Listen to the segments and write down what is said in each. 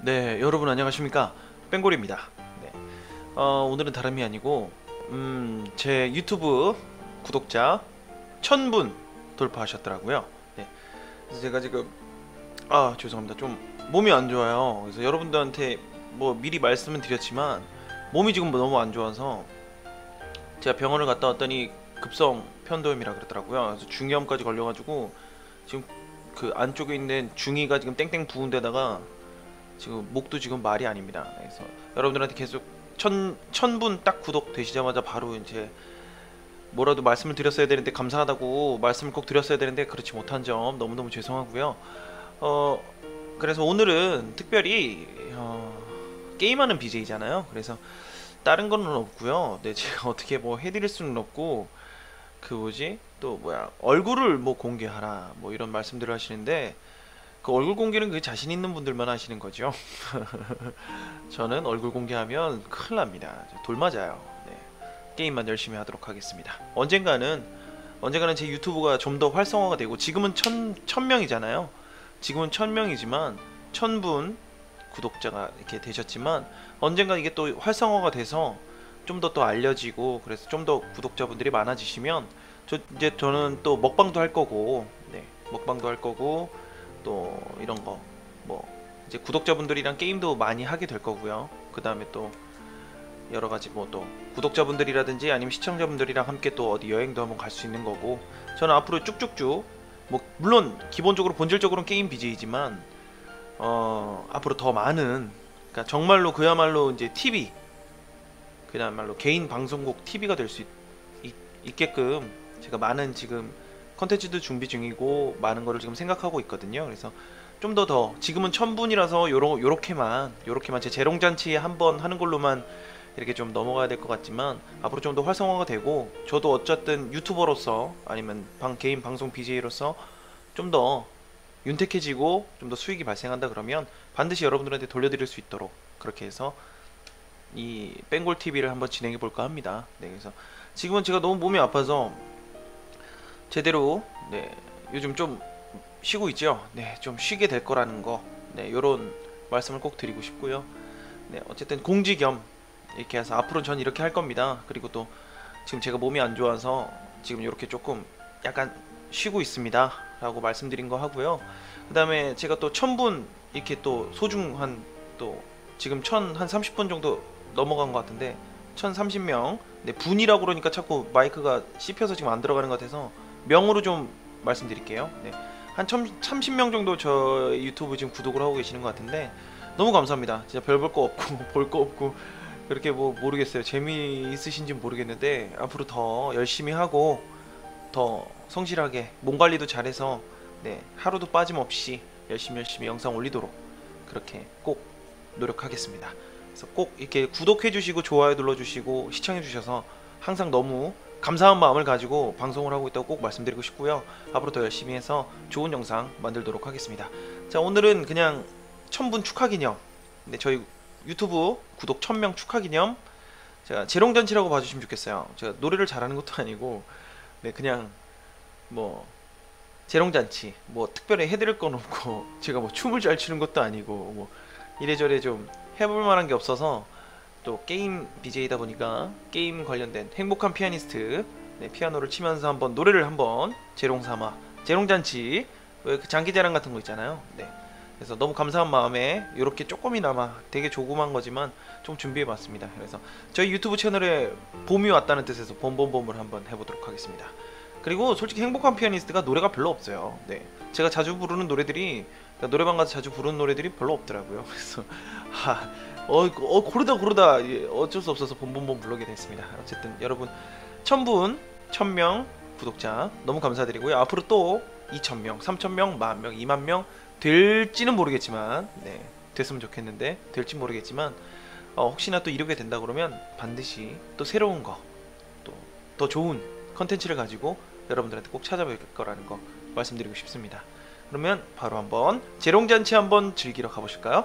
네, 여러분 안녕하십니까? 뺑골입니다. 네. 어, 오늘은 다름이 아니고 음, 제 유튜브 구독자 1000분 돌파하셨더라고요. 네. 그래서 제가 지금 아, 죄송합니다. 좀 몸이 안 좋아요. 그래서 여러분들한테 뭐 미리 말씀은 드렸지만 몸이 지금 너무 안 좋아서 제가 병원을 갔다 왔더니 급성 편도염이라 그러더라고요. 그래서 중이염까지 걸려 가지고 지금 그 안쪽에 있는 중이가 지금 땡땡 부은 데다가 지금 목도 지금 말이 아닙니다. 그래서 여러분들한테 계속 천 천분 딱 구독 되시자마자 바로 이제 뭐라도 말씀을 드렸어야 되는데 감사하다고 말씀을 꼭 드렸어야 되는데 그렇지 못한 점 너무너무 죄송하고요. 어 그래서 오늘은 특별히 어, 게임하는 BJ잖아요. 그래서 다른 거는 없고요. 네 제가 어떻게 뭐 해드릴 수는 없고 그 뭐지 또 뭐야 얼굴을 뭐 공개하라 뭐 이런 말씀들을 하시는데 그 얼굴 공개는 그 자신 있는 분들만 하시는 거죠. 저는 얼굴 공개하면 큰일 납니다. 돌 맞아요. 네. 게임만 열심히 하도록 하겠습니다. 언젠가는 언젠가는 제 유튜브가 좀 더 활성화가 되고 지금은 천, 천 명이잖아요. 지금은 천 명이지만 천 분 구독자가 이렇게 되셨지만 언젠가 이게 또 활성화가 돼서 좀 더또 알려지고 그래서 좀 더 구독자분들이 많아지시면 저 이제 저는 또 먹방도 할 거고 네 먹방도 할 거고 또 이런 거 뭐 이제 구독자분들이랑 게임도 많이 하게 될 거고요. 그 다음에 또 여러 가지 뭐 또 구독자분들이라든지 아니면 시청자분들이랑 함께 또 어디 여행도 한번 갈 수 있는 거고 저는 앞으로 쭉쭉쭉 뭐 물론 기본적으로 본질적으로는 게임 BJ지만 어 앞으로 더 많은 그러니까 정말로 그야말로 이제 TV 그야말로 개인 방송국 TV가 될 수 있게끔 제가 많은 지금 컨텐츠도 준비 중이고 많은 거를 지금 생각하고 있거든요. 그래서 좀 더 더 지금은 천분이라서 요러 요렇게만 요렇게만 제 재롱잔치에 한 번 하는 걸로만 이렇게 좀 넘어가야 될 것 같지만 앞으로 좀 더 활성화가 되고 저도 어쨌든 유튜버로서 아니면 방 개인 방송 BJ로서 좀 더 윤택해지고 좀 더 수익이 발생한다 그러면 반드시 여러분들한테 돌려드릴 수 있도록 그렇게 해서 이 뺑골 TV를 한번 진행해 볼까 합니다. 네, 그래서 지금은 제가 너무 몸이 아파서 제대로 네 요즘 좀 쉬고 있죠. 네, 좀 쉬게 될 거라는 거, 네, 요런 말씀을 꼭 드리고 싶고요. 네, 어쨌든 공지 겸 이렇게 해서 앞으로 전 이렇게 할 겁니다. 그리고 또 지금 제가 몸이 안 좋아서 지금 이렇게 조금 약간 쉬고 있습니다. 라고 말씀드린 거 하고요. 그 다음에 제가 또 천분 이렇게 또 소중한 또 지금 천 한 30분 정도 넘어간 것 같은데 1030명 네, 분이라고 그러니까 자꾸 마이크가 씹혀서 지금 안 들어가는 것 같아서 명으로 좀 말씀드릴게요. 네. 한 30명 정도 저 유튜브 지금 구독을 하고 계시는 것 같은데 너무 감사합니다. 진짜 별 볼 거 없고 볼 거 없고 그렇게 뭐 모르겠어요. 재미있으신지 모르겠는데 앞으로 더 열심히 하고 더 성실하게 몸 관리도 잘해서 네, 하루도 빠짐없이 열심히 열심히 영상 올리도록 그렇게 꼭 노력하겠습니다. 그래서 꼭 이렇게 구독해 주시고 좋아요 눌러 주시고 시청해 주셔서 항상 너무 감사한 마음을 가지고 방송을 하고 있다고 꼭 말씀드리고 싶고요. 앞으로 더 열심히 해서 좋은 영상 만들도록 하겠습니다. 자, 오늘은 그냥 천분 축하 기념. 네, 저희 유튜브 구독 1000명 축하 기념. 제가 재롱잔치라고 봐주시면 좋겠어요. 제가 노래를 잘하는 것도 아니고, 네, 그냥 뭐 재롱잔치, 뭐 특별히 해드릴 건 없고, 제가 뭐 춤을 잘 추는 것도 아니고, 뭐 이래저래 좀 해볼 만한 게 없어서 또 게임 BJ다 보니까 게임 관련된 행복한 피아니스트 네, 피아노를 치면서 한번 노래를 한번 재롱 삼아 재롱잔치 왜그 장기자랑 같은 거 있잖아요. 네. 그래서 너무 감사한 마음에 이렇게 조금이나마 되게 조그만 거지만 좀 준비해봤습니다. 그래서 저희 유튜브 채널에 봄이 왔다는 뜻에서 봄봄봄을 한번 해보도록 하겠습니다. 그리고 솔직히 행복한 피아니스트가 노래가 별로 없어요. 네, 제가 자주 부르는 노래들이 그러니까 노래방 가서 자주 부르는 노래들이 별로 없더라고요. 그래서 하, 어, 어 고르다 고르다 예, 어쩔 수 없어서 봄봄봄 부르게 됐습니다. 어쨌든 여러분 천분 천명 구독자 너무 감사드리고요. 앞으로 또 2천명, 3천명, 만명, 2만명 될지는 모르겠지만 네 됐으면 좋겠는데 될지 모르겠지만 어, 혹시나 또 이루게 된다 그러면 반드시 또 새로운 거 또 더 좋은 컨텐츠를 가지고 여러분들한테 꼭 찾아뵐 거라는 거 말씀드리고 싶습니다. 그러면 바로 한번 재롱잔치 한번 즐기러 가보실까요?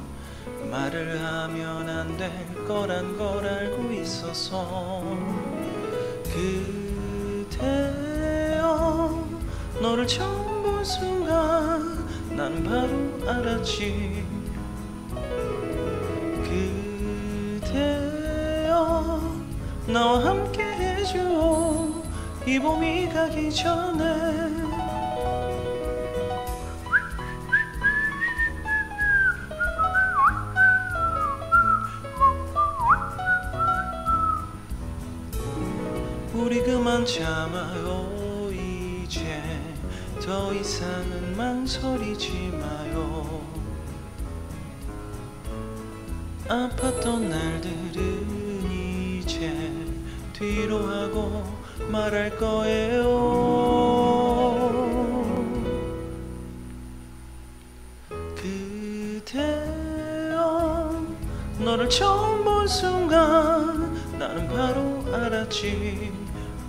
말을 하면 안 될 거란 걸 알고 있어서 그대여 너를 처음 본 순간 난 바로 알았지. 그대여 나와 함께 해줘. 이 봄이 가기 전에 우리 그만 참아요. 이제 더 이상은 망설이지 마요. 아팠던 날들은 이제 뒤로 하고 말할 거예요. 그대여 너를 처음 본 순간 나는 바로 알았지. 어,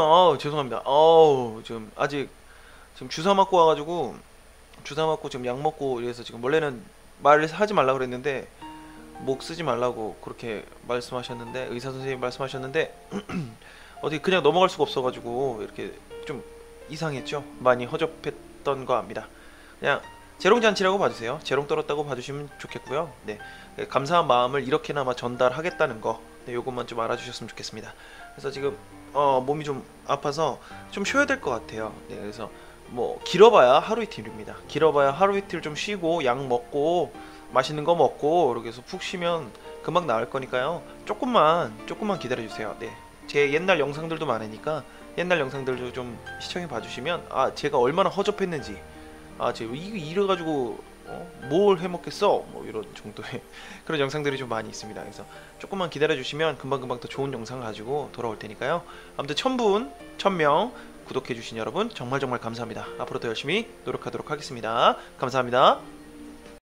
어 죄송합니다. 어우 지금 아직 지금 주사 맞고 와가지고 주사 맞고 지금 약 먹고 이래서 지금 원래는 말을 하지 말라 그랬는데 목 쓰지 말라고 그렇게 말씀하셨는데 의사 선생님 말씀하셨는데 어떻게 그냥 넘어갈 수가 없어가지고 이렇게 좀 이상했죠. 많이 허접했던 거 압니다. 그냥 재롱잔치라고 봐주세요. 재롱 떨었다고 봐주시면 좋겠고요. 네, 감사한 마음을 이렇게나마 전달하겠다는 거, 네, 요것만 좀 알아주셨으면 좋겠습니다. 그래서 지금 어, 몸이 좀 아파서 좀 쉬어야 될 것 같아요. 네, 그래서 뭐 길어봐야 하루 이틀입니다. 길어봐야 하루 이틀 좀 쉬고 약 먹고 맛있는 거 먹고 이렇게 해서 푹 쉬면 금방 나을 거니까요. 조금만 조금만 기다려 주세요. 네, 제 옛날 영상들도 많으니까 옛날 영상들도 좀 시청해 봐주시면 아 제가 얼마나 허접했는지 아 제가 이거 이래 가지고 어? 뭘 해먹겠어? 뭐 이런 정도의 그런 영상들이 좀 많이 있습니다. 그래서 조금만 기다려 주시면 금방금방 더 좋은 영상 가지고 돌아올 테니까요. 아무튼 천분 천명 구독해 주신 여러분 정말 정말 감사합니다. 앞으로 더 열심히 노력하도록 하겠습니다. 감사합니다